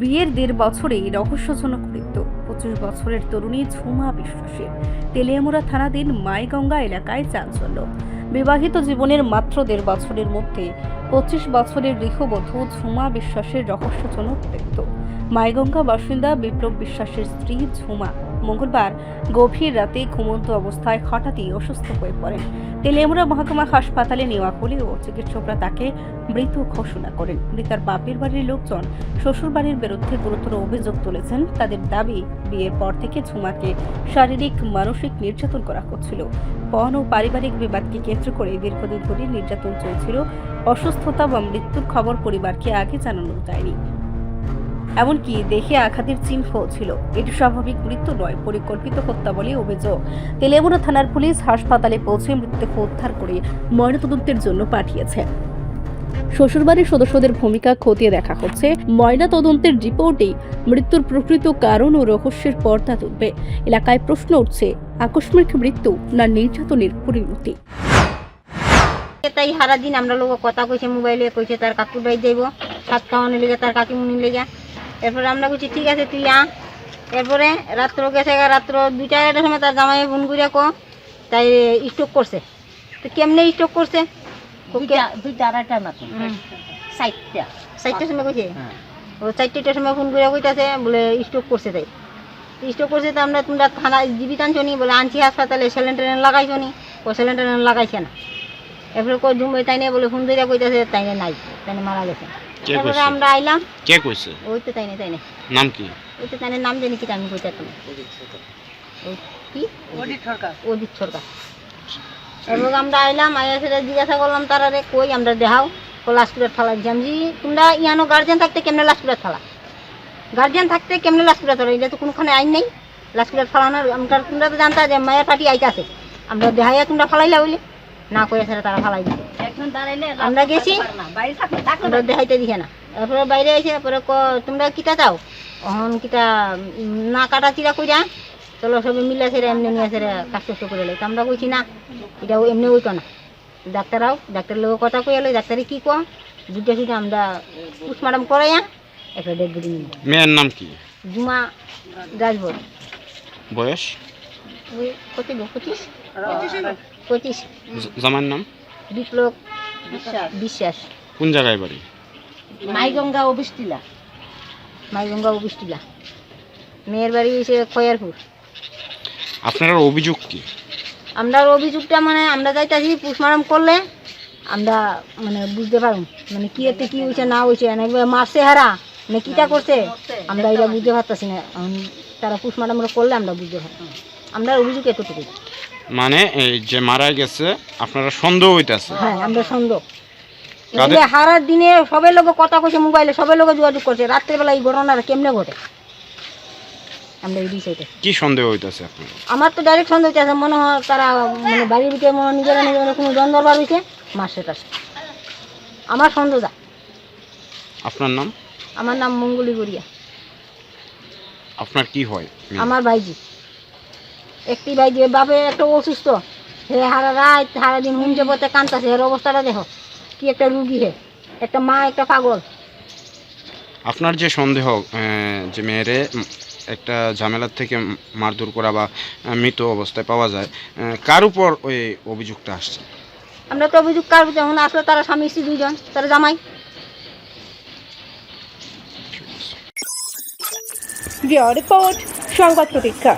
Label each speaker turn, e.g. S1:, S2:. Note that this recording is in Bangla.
S1: বিয়ের দেড় বছরেই রহস্যজনক মৃত্যু পঁচিশ বছরের তরুণী ঝুমা বিশ্বাসের তেলিয়ামুড়া থানাধীন মাইগঙ্গা এলাকায় চাঞ্চল্য। বিবাহিত জীবনের মাত্র দেড় বছরের মধ্যে পঁচিশ বছরের গৃহবধূ ঝুমা বিশ্বাসের রহস্যজনক মৃত্যু মাইগঙ্গা বাসিন্দা বিপ্লব বিশ্বাসের স্ত্রী ঝুমা মঙ্গলবার গভীর রাতে ঘুমন্ত অবস্থায় হঠাৎই অসুস্থ হয়ে পড়েন। তেলিয়ামুড়া মহকুমা হাসপাতালে নেওয়া হলেও চিকিৎসকরা তাকে মৃত ঘোষণা করেন। মৃতার বাপের বাড়ির লোকজন শ্বশুরবাড়ির বিরুদ্ধে গুরুতর অভিযোগ তুলেছেন। তাদের দাবি, বিয়ের পর থেকে ঝুমাকে শারীরিক, মানসিক নির্যাতন করা হচ্ছিল। পণ ও পারিবারিক বিবাদকে কেন্দ্র করে দীর্ঘদিন ধরে নির্যাতন চলছিল। অসুস্থতা বা মৃত্যুর খবর পরিবারকে আগে জানানো যায়নি। এমনকি দেহে আঘাতের চিহ্ন ছিল। এটি স্বাভাবিক মৃত্যু নয়, পরিকল্পিত হত্যা বলে অভিযোগ। তেলেমুনা থানার পুলিশ হাসপাতালে পৌঁছে মৃতদেহ উদ্ধার করে ময়নাতদন্তের জন্য পাঠিয়েছে। শ্বশুরবাড়ির সদস্যদের ভূমিকা খতিয়ে দেখা হচ্ছে। ময়না তদন্তের রিপোর্টেই মৃত্যুর প্রকৃত কারণ ও রহস্যের পর্দা তুলবে। এলাকায় প্রশ্ন উঠছে, আকস্মিক মৃত্যু না নির্যাতনের পরিণতি?
S2: তাই সারা দিন আমরা লোক কথা কইছে, মোবাইলে কইছে, তার কাকু বাই যাইব সাত খাওয়ানোর লেগে তার কাকিমুনি লেগে এরপরে আমরা কইছি ঠিক আছে তুই আ। এরপরে রাত্র গেছে গা রাত্র দুইটা আড়াইটার সময় তার জামাই ফোন করে কো তাই স্ট্রোক করছে। তো কেমনে স্ট্রোক করছে?
S3: দুইটা দুইটা আড়াইটার মতো
S2: হুম।
S3: চারটা।
S2: সময় কইছে?
S3: হ্যাঁ।
S2: ও চারটেটার সময় ফোন করে কইতাছে বলে স্ট্রোক করছে তাই। স্ট্রোক করছে তো আমরা তোমরা থানা জীবিত আনছো নি? বলে আনছি হাসপাতালে লাগাইছো নি? ও স্যালেন্টার লাগাইছে না। এরপরে কই তাই নিয়ে বলে ফোন ধরে কইতাছে তাই নাই। তাই মারা গেছে। তারপরে আমরা আইলাম।
S4: কে কইছে?
S2: ওই তো তাই না তাই না
S4: নাম কি?
S2: ওই তো তাই নাম জানি কি আমি কইতে পারতাম কি? অদিত সরকার। এবং আমরা আইলাম আইয়া সেটা জিজ্ঞাসা করলাম তারা রে কই? আমরা দেখাও। ও লাস্ট পিরিয়ড ফালা দিছি আমি। বলছি, তোমরা ইয়ানো থাকতে কেমনে থাকতে কেমনে লাস্ট পিরিয়ড ফালা এটা তো কোনোখানে আইন নেই। লাস্ট পিরিয়ড ফালানোর আমরা তোমরা তো জানতা যে মায়ের পার্টি আইতাছে। আমরা দেখাইয়া তোমরা ফালাইলা বলি। না কইয়া সেটা তারা ফালাই
S3: দাঁড়াইলে
S2: আমরা গেছি? আমরা দেখাইতে দিছে না। তারপরে বাইরে এসে তারপরে ক তোমরা কিটা চাও অহন উম, না কাটা চিরা কইরা চলো সবে মিলে সেরে এমনি নিয়ে সেরে কাজ কষ্ট করে লাই। আমরা কইছি না এটা এমনি ওইতো না। ডাক্তারাও ডাক্তারের লোক কথা কই এলো ডাক্তারে কি কো দুটো শুধু আমরা পোস্টমার্টম করাইয়া একটা বডি নিলাম
S4: মেয়ের নাম কি?
S2: জুমা রাজভর
S4: বয়স?
S2: ওই কত পঁচিশ। পঁচিশ।
S4: জ- জামাইয়ের নাম?
S2: বিপ্লব
S3: বিশ্বাস?
S2: বিশ্বাস।
S4: কোন জায়গায় বাড়ি?
S3: মাইগঙ্গা ও
S2: মাইগঙ্গা বৃষ্টিলা। মেয়ের বাড়ি এসে খয়ারপুর।
S4: আপনার অভিযোগ কি?
S2: আমরা অভিযোগটা মানে আমরা যাইতাছি পোস্টমার্টম করলে আমরা মানে বুঝতে পারুম মানে কি এতে কি হয়েছে না হয়েছে না মারছে হারা। মানে কিটা করছে আমরা এটা বুঝতে পারতাছি না। তারা পোস্টমার্টম করলে আমরা বুঝতে পারতাম আমরা অভিযোগ এতটুকু
S4: মানে এই যে মারা গেছে আপনারা সন্দেহ হইতাছে?
S2: হ্যাঁ আমরা সন্দেহ। দিনে সবের লোক কথা কইছে মোবাইলে সবের লোক যোগাযোগ করছে। রাত্রেবেলা এই ঘটনাটা কেমনে ঘটে? আমরা এই বিষয়টা।
S4: কি সন্দেহ হইতাছে আপনার
S2: আমার তো ডাইরেক্ট সন্দেহ হচ্ছে মনে হয় তারা মানে বাড়ির ভিতরে মনে নিজেরা নিজেরা কোনো দ্বন্দ্ব বার হয়েছে মাসে টাসে আমার সন্দেহ যা।
S4: আপনার নাম?
S2: আমার নাম মঙ্গলি গড়িয়া।
S4: আপনার কি হয়?
S2: আমার ভাইজি। একটি ভাই ওর বাপে একটা অসুস্থ হে হারা রাত সারা দিন হুমছে পথে কান্তাছে এর অবস্থাটা দেখো। কি একটা রুগী হে একটা মা একটা পাগল।
S4: আপনার যে সন্দেহ যে মেয়েরে একটা ঝামেলার থেকে মারধর করা বা মৃত অবস্থায় পাওয়া যায় কার উপর ওই অভিযোগটা আসছে?
S2: আমরা তো অভিযোগ কার যখন আসলো তারা স্বামী স্ত্রী দুইজন তারা জামাই।
S1: রিপোর্ট সংবাদ প্রতীক্ষা।